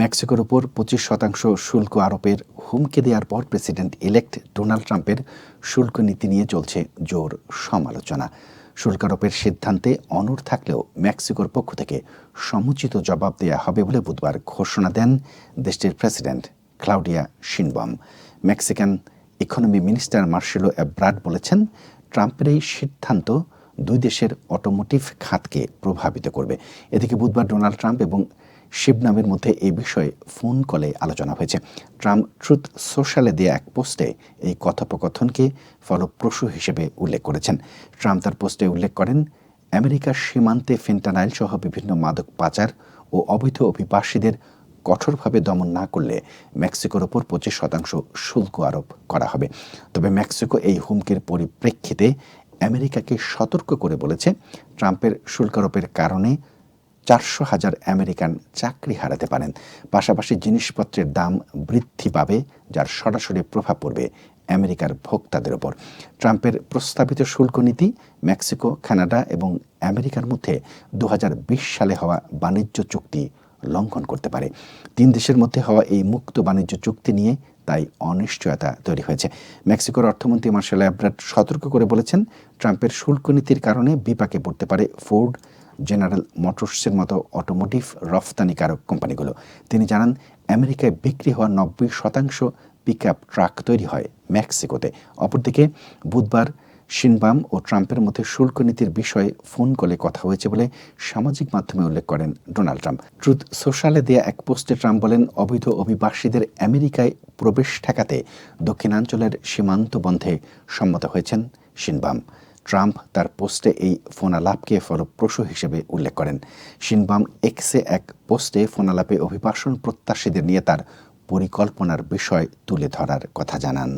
মেক্সিকোর উপর পঁচিশ শতাংশ শুল্ক আরোপের হুমকি দেওয়ার পর প্রেসিডেন্ট ইলেক্ট ডোনাল্ড ট্রাম্পের শুল্ক নীতি নিয়ে চলছে জোর সমালোচনা। শুল্ক আরোপের সিদ্ধান্তে অনড় থাকলেও মেক্সিকোর পক্ষ থেকে সমুচিত জবাব দেওয়া হবে বলে বুধবার ঘোষণা দেন দেশটির president Claudia Sheinbaum. Mexican economy minister Marcelo Ebrard বলেছেন, ট্রাম্পের এই সিদ্ধান্ত দুই দেশের অটোমোটিভ খাতকে প্রভাবিত করবে। এদিকে বুধবার ডোনাল্ড ট্রাম্প এবং শিবনামের মধ্যে এই বিষয়ে ফোন কলে আলোচনা হয়েছে। ট্রাম্প ট্রুথ সোশ্যালে দেয়া এক পোস্টে এই কথোপকথনকে ফলপ্রসূ হিসেবে উল্লেখ করেছেন। ট্রাম্প তার পোস্টে উল্লেখ করেন আমেরিকার সীমান্তে ফেন্টানাইল সহ বিভিন্ন মাদক পাচার ও অবৈধ অভিবাসীদের কঠোরভাবে দমন না করলে মেক্সিকোর ওপর পঁচিশ শতাংশ শুল্ক আরোপ করা হবে। তবে মেক্সিকো এই হুমকির পরিপ্রেক্ষিতে আমেরিকাকে সতর্ক করে বলেছে, ট্রাম্পের শুল্ক আরোপের কারণে চারশো হাজার আমেরিকান চাকরি হারাতে পারেন। পাশাপাশি জিনিসপত্রের দাম বৃদ্ধি পাবে, যার সরাসরি প্রভাব পড়বে আমেরিকার ভোক্তাদের ওপর। ট্রাম্পের প্রস্তাবিত শুল্ক নীতি মেক্সিকো, কানাডা এবং আমেরিকার মধ্যে দু হাজার বিশ সালে হওয়া বাণিজ্য চুক্তি লঙ্ঘন করতে পারে। তিন দেশের মধ্যে হওয়া এই মুক্ত বাণিজ্য চুক্তি নিয়ে তাই অনিশ্চয়তা তৈরি হয়েছে। মেক্সিকোর অর্থমন্ত্রী মার্শাল অ্যাব্রাড সতর্ক করে বলেছেন, ট্রাম্পের শুল্ক নীতির কারণে বিপাকে পড়তে পারে ফোর্ড জেনারেল মোটরসের মতো অটোমোটিভ রফতানিকারক কোম্পানিগুলো। তিনি জানান, আমেরিকায় বিক্রি হওয়া নব্বই শতাংশ পিক ট্রাক তৈরি হয় মেক্সিকোতে। অপরদিকে, বুধবার শিনবাম ও ট্রাম্পের মধ্যে শুল্ক নীতির বিষয়ে ফোন কলে কথা হয়েছে বলে সামাজিক মাধ্যমে উল্লেখ করেন ডোনাল্ড ট্রাম্প। ট্রুথ, সোশ্যালে দেয়া এক পোস্টে ট্রাম্প বলেন, অবৈধ অভিবাসীদের আমেরিকায় প্রবেশ ঠেকাতে দক্ষিণাঞ্চলের সীমান্ত বন্ধে সম্মত হয়েছেন শিনবাম। ট্রাম্প তার পোস্টে এই ফোনালাপকে ফলপ্রসূ হিসেবে উল্লেখ করেন। শিনবাম এক্সে এক পোস্টে ফোনালাপে অভিবাসন প্রত্যাশীদের নিয়ে তার পরিকল্পনার বিষয় তুলে ধরার কথা জানান।